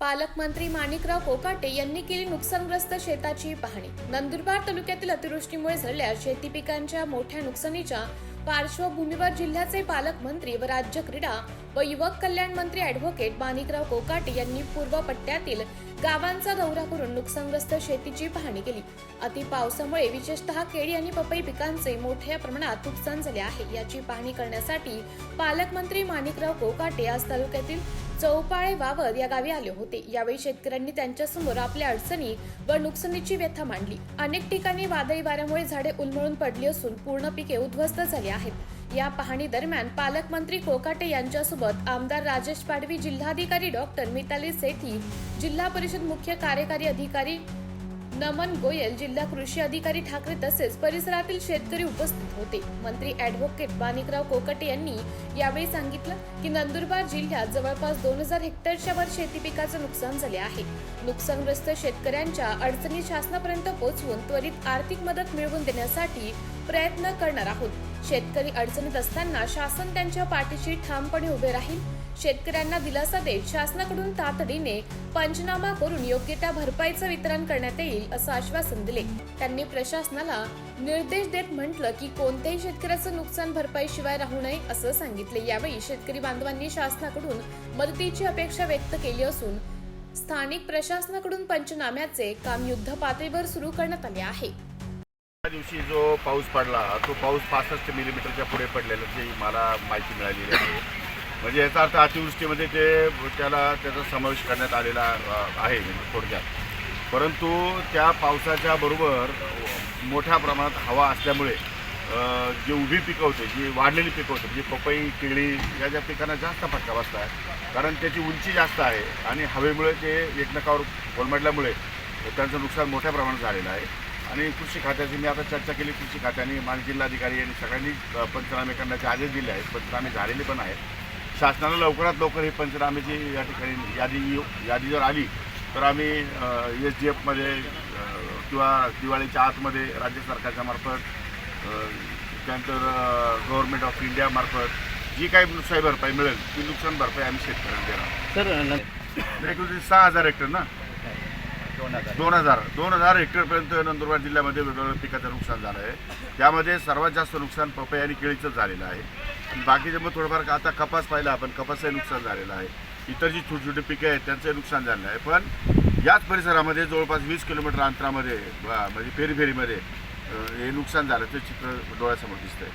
पालकमंत्री माणिकराव कोकाटे यांनी केली नुकसानग्रस्त शेताची पाहणी. नंदुरबार तालुक्यातील अतिवृष्टीमुळे झालेल्या शेती पिकांच्या मोठ्या नुकसानीच्या पार्श्वभूमीवर जिल्ह्याचे पालकमंत्री व राज्य क्रीडा व युवक कल्याण मंत्री अॅडव्होकेट माणिकराव कोकाटे यांनी पूर्व पट्ट्यातील गावांचा दौरा करून नुकसानग्रस्त शेतीची पाहणी केली. अति पावसामुळे विशेषतः केळी आणि पपई पिकांचे मोठ्या प्रमाणात नुकसान झाले आहे याची पाहणी करण्यासाठी पालकमंत्री माणिकराव कोकाटे आज तालुक्यातील चौपाळे वावर या गावी आले होते. यावेळी शेतकऱ्यांनी त्यांच्यासमोर आपल्या अडचणी व नुकसानीची व्यथा मांडली. अनेक ठिकाणी वादळी वाऱ्यामुळे झाडे उलमळून पडली असून पूर्ण पिके उद्ध्वस्त झाली आहेत. या पाहणी दरम्यान पालकमंत्री कोकाटे यांच्यासोबत आमदार राजेश पाडवी जिल्हाधिकारी डॉक्टर मिताली सेठी जिल्हा परिषद मुख्य कार्यकारी अधिकारी नमन गोयल जिल्हा कृषी अधिकारी ठाकरे तसेच परिसरातील शेतकरी उपस्थित होते. मंत्री ॲडव्होकेट माणिकराव कोकटे यांनी यावेळी सांगितलं की नंदुरबार जिल्ह्यात जवळपास दोन हजार हेक्टरच्या वर शेती पिकाचं नुकसान झाले आहे. नुकसानग्रस्त शेतकऱ्यांच्या अडचणी शासनापर्यंत पोहोचवून त्वरित आर्थिक मदत मिळवून देण्यासाठी प्रयत्न करणार आहोत. शेतकरी अडचणीत असताना शासन त्यांच्या पाठीशी ठामपणे उभे राहील. शेतकऱ्यांना दिलासा देत शासनाकडून तातडीने पंचनामा करून योग्य त्या भरपाईचं वितरण करण्यात येईल असं आश्वासन दिले. त्यांनी प्रशासनाला निर्देश देत म्हटलं की कोणत्याही शेतकऱ्याचं नुकसान भरपाई शिवाय राहू नये असं सांगितले. यावेळी शेतकरी बांधवांनी शासनाकडून मदतीची अपेक्षा व्यक्त केली असून स्थानिक प्रशासनाकडून पंचनाम्याचे काम युद्ध पातळीवर सुरू करण्यात आले आहे. दिवशी जो पाऊस पडला तो पाऊस पासष्ट मिलीमीटरच्या पुढे पडलेल्याची मला माहिती मिळालेली आहे. म्हणजे याचा अर्थ अतिवृष्टीमध्ये ते त्याला त्याचा समावेश करण्यात आलेला आहे म्हणजे थोडक्यात. परंतु त्या पावसाच्या बरोबर मोठ्या प्रमाणात हवा असल्यामुळे जी उभी पिकं होते जी वाढलेली पिकं होते म्हणजे पपई केळी या ज्या पिकांना जास्त फटका बसला आहे कारण त्याची उंची जास्त आहे आणि हवेमुळे ते एकमेकावर कोलमडल्यामुळे त्यांचं नुकसान मोठ्या प्रमाणात झालेलं आहे. आणि कृषी खात्याची मी आता चर्चा केली कृषी खात्याने माझे जिल्हाधिकारी यांनी सगळ्यांनी पंचनामे करण्याचे आदेश दिले आहेत. पंचनामे झालेले पण आहेत. शासनाला लवकरात लवकर ही पंचनामेची या ठिकाणी यादी यादी जर आली तर आम्ही एस डी एफमध्ये किंवा दिवाळीच्या आतमध्ये राज्य सरकारच्या मार्फत त्यानंतर गव्हर्नमेंट ऑफ इंडियामार्फत जी काही नुकसान भरपाई मिळेल ती नुकसान भरपाई आम्ही शेतकऱ्यांना देणार सर एकूण सहा हजार हेक्टर ना? दोन हजार. दोन हजार. दोन हजार हेक्टरपर्यंत नंदुरबार जिल्ह्यामध्ये वेगवेगळ्या पिकाचं नुकसान झालं आहे. त्यामध्ये सर्वात जास्त नुकसान पपई आणि केळीचं झालेलं आहे. बाकीचे मग थोडंफार आता कपास पाहिला आपण कपासचं नुकसान झालेलं आहे. इतर जी छोटी छोटी पिकं आहेत त्यांचं नुकसान झालेलं आहे. पण याच परिसरामध्ये जवळपास वीस किलोमीटर अंतरामध्ये म्हणजे फेरी फेरीमध्ये हे नुकसान झालं ते चित्र डोळ्यासमोर दिसतंय.